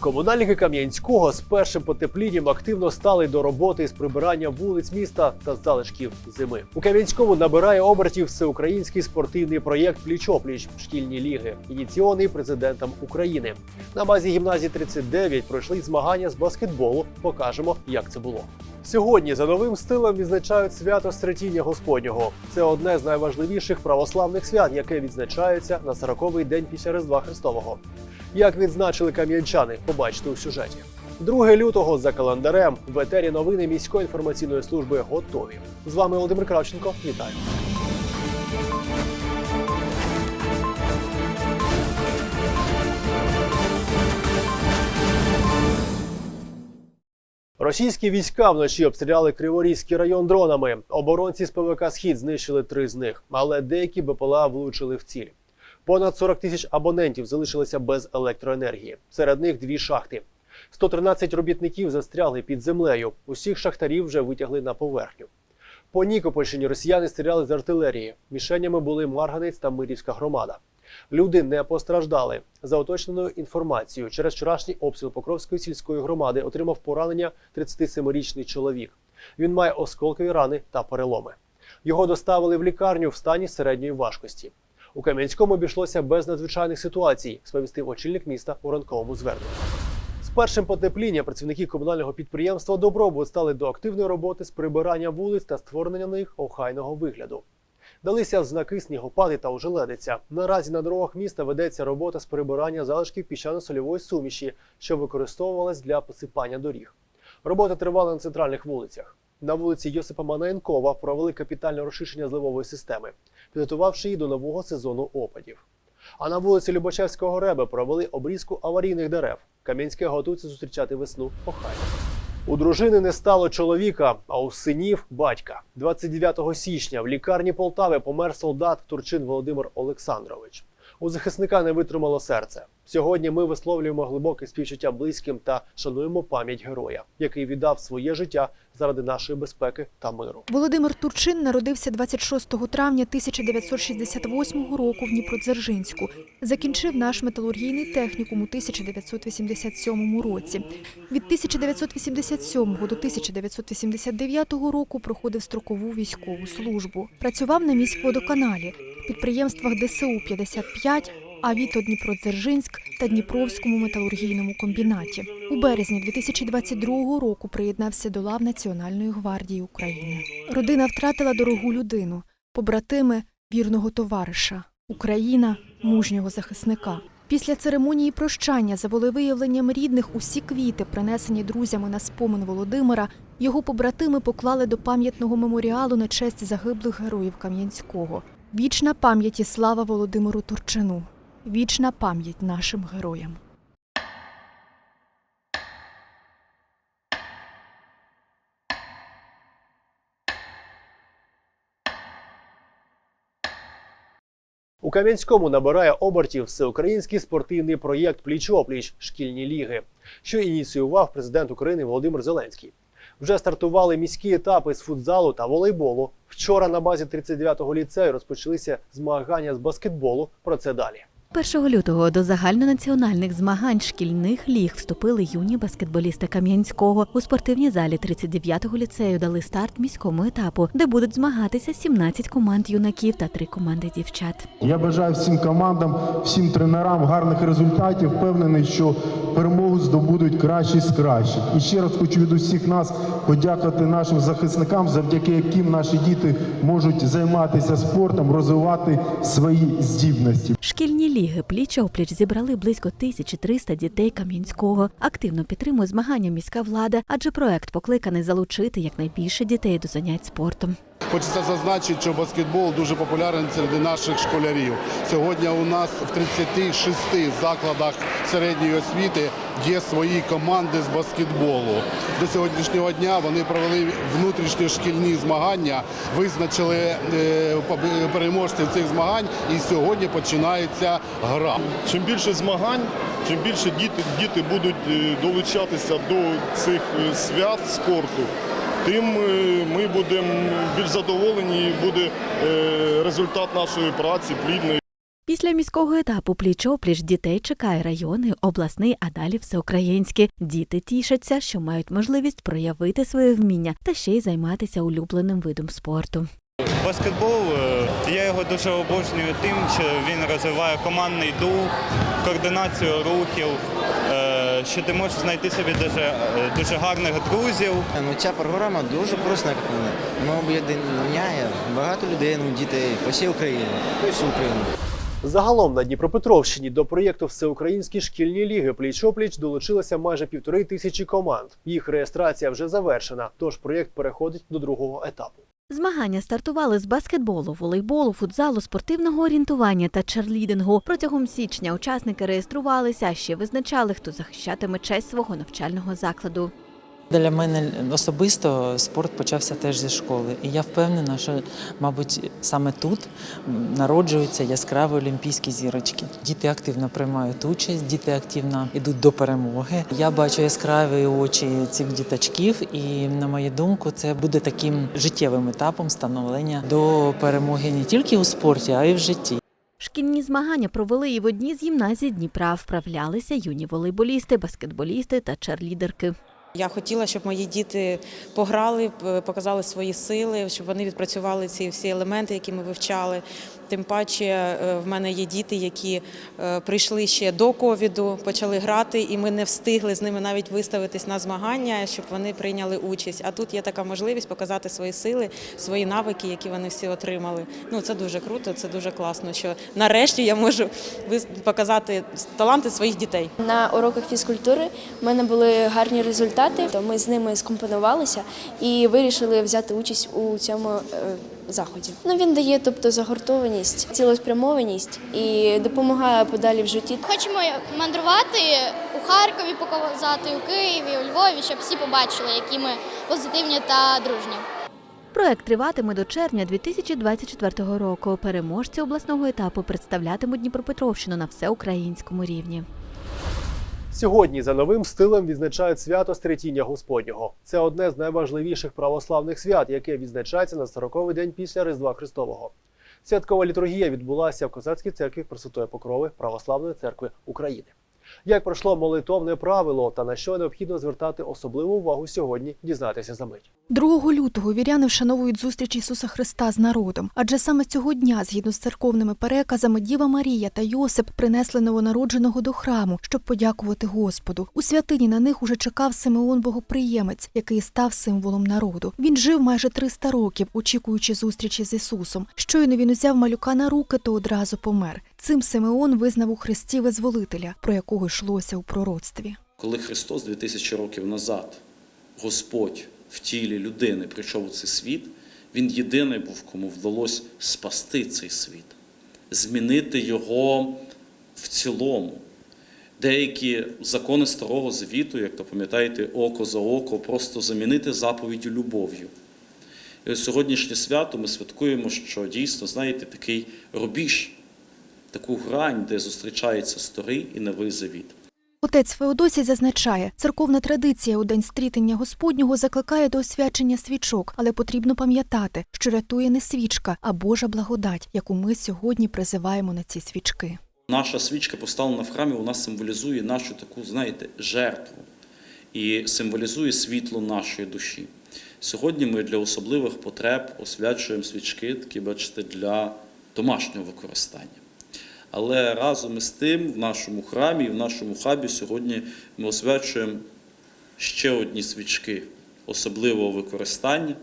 Комунальники Кам'янського з першим потеплінням активно стали до роботи з прибирання вулиць міста та залишків зими. У Кам'янському набирає обертів всеукраїнський спортивний проєкт Пліч-опліч шкільні ліги, ініційований президентом України. На базі гімназії 39 пройшли змагання з баскетболу. Покажемо, як це було. Сьогодні за новим стилем відзначають свято Стретіння Господнього. Це одне з найважливіших православних свят, яке відзначається на 40-й день після Різдва Христового. Як відзначили кам'янчани, побачите у сюжеті. 2 лютого за календарем в етері новини міської інформаційної служби готові. З вами Володимир Кравченко. Вітаю. Російські війська вночі обстріляли Криворізький район дронами. Оборонці з ПВК Схід знищили три з них, але деякі БПЛА влучили в ціль. Понад 40 тисяч абонентів залишилися без електроенергії. Серед них дві шахти. 113 робітників застрягли під землею. Усіх шахтарів вже витягли на поверхню. По Нікопольщині росіяни стріляли з артилерії. Мішенями були Марганець та Мирівська громада. Люди не постраждали. За уточненою інформацією, через вчорашній обстріл Покровської сільської громади отримав поранення 37-річний чоловік. Він має осколкові рани та переломи. Його доставили в лікарню в стані середньої важкості. У Кам'янському обійшлося без надзвичайних ситуацій, сповістив очільник міста у ранковому зверненні. З першим потепління працівники комунального підприємства Добробут стали до активної роботи з прибирання вулиць та створення на них охайного вигляду. Далися знаки снігопади та ожеледиця. Наразі на дорогах міста ведеться робота з прибирання залишків піщано-сольової суміші, що використовувалась для посипання доріг. Робота тривала на центральних вулицях. На вулиці Йосипа Манаєнкова провели капітальне розширення зливової системи, підготувавши її до нового сезону опадів. А на вулиці Любачевського Реби провели обрізку аварійних дерев. Кам'янське готується зустрічати весну охайно. У дружини не стало чоловіка, а у синів батька. 29 січня в лікарні Полтави помер солдат Турчин Володимир Олександрович. У захисника не витримало серце. Сьогодні ми висловлюємо глибоке співчуття близьким та шануємо пам'ять героя, який віддав своє життя заради нашої безпеки та миру. Володимир Турчин народився 26 травня 1968 року в Дніпродзержинську. Закінчив наш металургійний технікум у 1987 році. Від 1987 до 1989 року проходив строкову військову службу. Працював на міськводоканалі, підприємствах ДСУ 55 Авіто Дніпродзержинськ та Дніпровському металургійному комбінаті. У березні 2022 року приєднався до лав Національної гвардії України. Родина втратила дорогу людину, побратими вірного товариша, Україна мужнього захисника. Після церемонії прощання за волевиявленням рідних усі квіти, принесені друзями на спомин Володимира, його побратими поклали до пам'ятного меморіалу на честь загиблих героїв Кам'янського. Вічна пам'ять і слава Володимиру Турчину. Вічна пам'ять нашим героям. У Кам'янському набирає обертів всеукраїнський спортивний проєкт Пліч-опліч шкільні ліги, що ініціював президент України Володимир Зеленський. Вже стартували міські етапи з футзалу та волейболу. Вчора на базі 39-го ліцею розпочалися змагання з баскетболу. Про це далі. 1 лютого до загальнонаціональних змагань шкільних ліг вступили юні баскетболісти Кам'янського. У спортивній залі 39-го ліцею дали старт міському етапу, де будуть змагатися 17 команд юнаків та 3 команди дівчат. Я бажаю всім командам, всім тренерам гарних результатів. Впевнений, що перемогу здобудуть кращі з кращих. І ще раз хочу від усіх нас подякувати нашим захисникам, завдяки яким наші діти можуть займатися спортом, розвивати свої здібності. Шкільні ліги пліч-опліч зібрали близько 1300 дітей Кам'янського. Активно підтримує змагання міська влада, адже проект покликаний залучити якнайбільше дітей до занять спортом. Хочеться зазначити, що баскетбол дуже популярний серед наших школярів. Сьогодні у нас в 36 закладах середньої освіти є свої команди з баскетболу. До сьогоднішнього дня вони провели внутрішньошкільні змагання, визначили е, переможців цих змагань, і сьогодні починається гра. Чим більше змагань, чим більше діти, діти будуть е, долучатися до цих е, свят спорту, тим е, ми будемо більш задоволені і буде е, результат нашої праці плідний. Після міського етапу пліч-опліч дітей чекає районний, обласний, а далі всеукраїнський. Діти тішаться, що мають можливість проявити своє вміння та ще й займатися улюбленим видом спорту. Баскетбол е, я його дуже обожнюю тим, що він розвиває командний дух, координацію рухів, що ти можеш знайти собі дуже, е, дуже гарних друзів. Ну, ця програма дуже корисна, як мене. Вона об'єднає багато людей, ну, дітей по всій Україні, по всю Україну. Загалом на Дніпропетровщині до проєкту Всеукраїнські шкільні ліги пліч-опліч долучилося майже півтори тисячі команд. Їх реєстрація вже завершена, тож проєкт переходить до другого етапу. Змагання стартували з баскетболу, волейболу, футзалу, спортивного орієнтування та черлідингу. Протягом січня учасники реєструвалися, ще визначали, хто захищатиме честь свого навчального закладу. Для мене особисто спорт почався теж зі школи, і я впевнена, що, мабуть, саме тут народжуються яскраві олімпійські зірочки. Діти активно приймають участь, діти активно йдуть до перемоги. Я бачу яскраві очі цих діточків, і на мою думку, це буде таким життєвим етапом становлення до перемоги не тільки у спорті, а й в житті. Шкільні змагання провели і в одній з гімназій Дніпра. Вправлялися юні волейболісти, баскетболісти та черлідерки. Я хотіла, щоб мої діти пограли, показали свої сили, щоб вони відпрацювали ці всі елементи, які ми вивчали. Тим паче е, в мене є діти, які е, прийшли ще до ковіду, почали грати, і ми не встигли з ними навіть виставитись на змагання, щоб вони прийняли участь. А тут є така можливість показати свої сили, свої навики, які вони всі отримали. Ну це дуже круто, це дуже класно. Що нарешті я можу показати таланти своїх дітей. На уроках фізкультури в мене були гарні результати, то ми з ними скомпонувалися і вирішили взяти участь у цьому е, заході. Ну він дає тобто загортованість, цілеспрямованість і допомагає подалі в житті. Хочемо мандрувати у Харкові, показати у Києві, у Львові, щоб всі побачили, які ми позитивні та дружні. Проект триватиме до червня 2024 року. Переможці обласного етапу представлятимуть Дніпропетровщину на всеукраїнському рівні. Сьогодні за новим стилем відзначають свято Стрітіння Господнього. Це одне з найважливіших православних свят, яке відзначається на 40-й день після Різдва Христового. Святкова літургія відбулася в Козацькій церкві Пресвятої Покрови Православної церкви України. Як пройшло молитовне правило та на що необхідно звертати особливу увагу сьогодні, дізнатися за мить. 2 лютого віряни вшановують зустріч Ісуса Христа з народом, адже саме цього дня, згідно з церковними переказами, Діва Марія та Йосип принесли новонародженого до храму, щоб подякувати Господу. У святині на них уже чекав Симеон Богоприємець, який став символом народу. Він жив майже 300 років, очікуючи зустрічі з Ісусом. Щойно він узяв малюка на руки, то одразу помер. Цим Симеон визнав у Христі визволителя, про якого йшлося у пророцтві. Коли Христос 2000 років назад, Господь в тілі людини прийшов у цей світ, Він єдиний був, кому вдалося спасти цей світ, змінити його в цілому. Деякі закони Старого Завіту, як то пам'ятаєте, око за око, просто замінити заповіддю любов'ю. І сьогоднішнє свято ми святкуємо, що дійсно, знаєте, такий рубіж, таку грань, де зустрічається старий і новий завіт. Отець Феодосій зазначає, церковна традиція у день стрітення Господнього закликає до освячення свічок, але потрібно пам'ятати, що рятує не свічка, а Божа благодать, яку ми сьогодні призиваємо на ці свічки. Наша свічка поставлена в храмі, вона символізує нашу таку, знаєте, жертву і символізує світло нашої душі. Сьогодні ми для особливих потреб освячуємо свічки, такі, бачите, для домашнього використання. Але разом із тим в нашому храмі і в нашому хабі сьогодні ми освячуємо ще одні свічки особливого використання.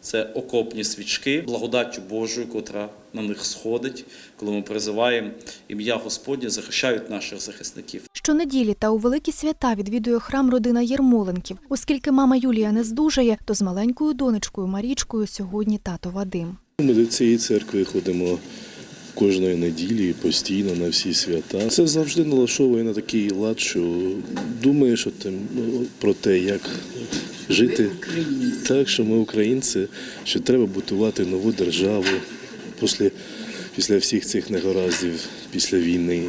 Це окопні свічки, благодаттю Божою, котра на них сходить, коли ми призиваємо ім'я Господнє, захищають наших захисників. Щонеділі та у великі свята відвідує храм родина Єрмоленків. Оскільки мама Юлія не здужає, то з маленькою донечкою Марічкою сьогодні тато Вадим. Ми до цієї церкви ходимо кожної неділі постійно на всі свята. Це завжди налаштовує на такий лад, що думаєш ну, про те, як жити так, що ми українці, що треба будувати нову державу після, після всіх цих негараздів, після війни.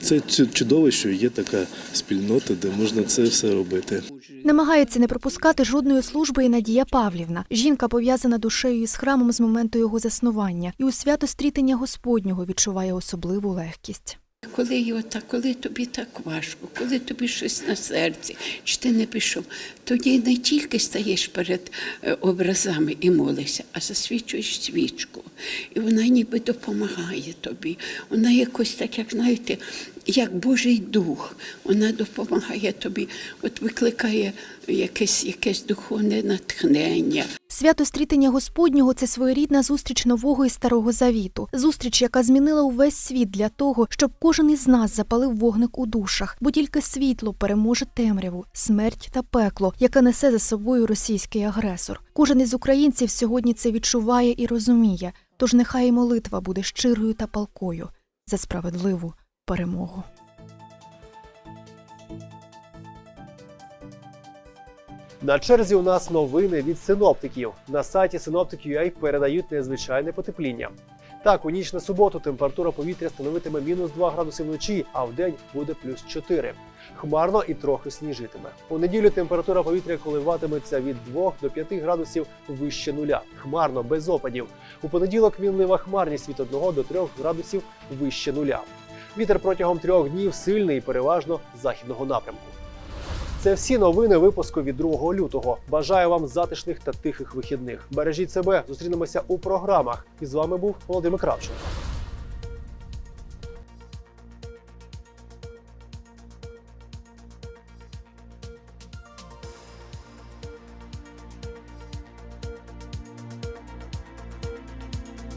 Це чудово, що є така спільнота, де можна це все робити. Намагається не пропускати жодної служби і Надія Павлівна. Жінка пов'язана душею із храмом з моменту його заснування і у свято стрітення Господнього відчуває особливу легкість. Коли його так, коли тобі так важко, коли тобі щось на серці, чи ти не пішов, тоді не тільки стаєш перед е, образами і молишся, а засвічуєш свічку. І вона ніби допомагає тобі. Вона якось так, як знаєте, як Божий дух, вона допомагає тобі, от викликає якесь, якесь духовне натхнення. Свято стрітення Господнього це своєрідна зустріч нового і старого завіту. Зустріч, яка змінила увесь світ для того, щоб кожен із нас запалив вогник у душах, бо тільки світло переможе темряву, смерть та пекло, яке несе за собою російський агресор. Кожен із українців сьогодні це відчуває і розуміє. Тож нехай і молитва буде щирою та палкою за справедливу перемогу. На черзі у нас новини від синоптиків. На сайті Synoptic.ua передають незвичайне потепління. Так, у ніч на суботу температура повітря становитиме мінус 2 градуси вночі, а в день буде плюс 4. Хмарно і трохи сніжитиме. У неділю температура повітря коливатиметься від 2 до 5 градусів вище нуля. Хмарно без опадів. У понеділок мінлива хмарність від 1 до 3 градусів вище нуля. Вітер протягом трьох днів сильний і переважно західного напрямку. Це всі новини випуску від 2 лютого. Бажаю вам затишних та тихих вихідних. Бережіть себе, зустрінемося у програмах. І з вами був Володимир Кравченко.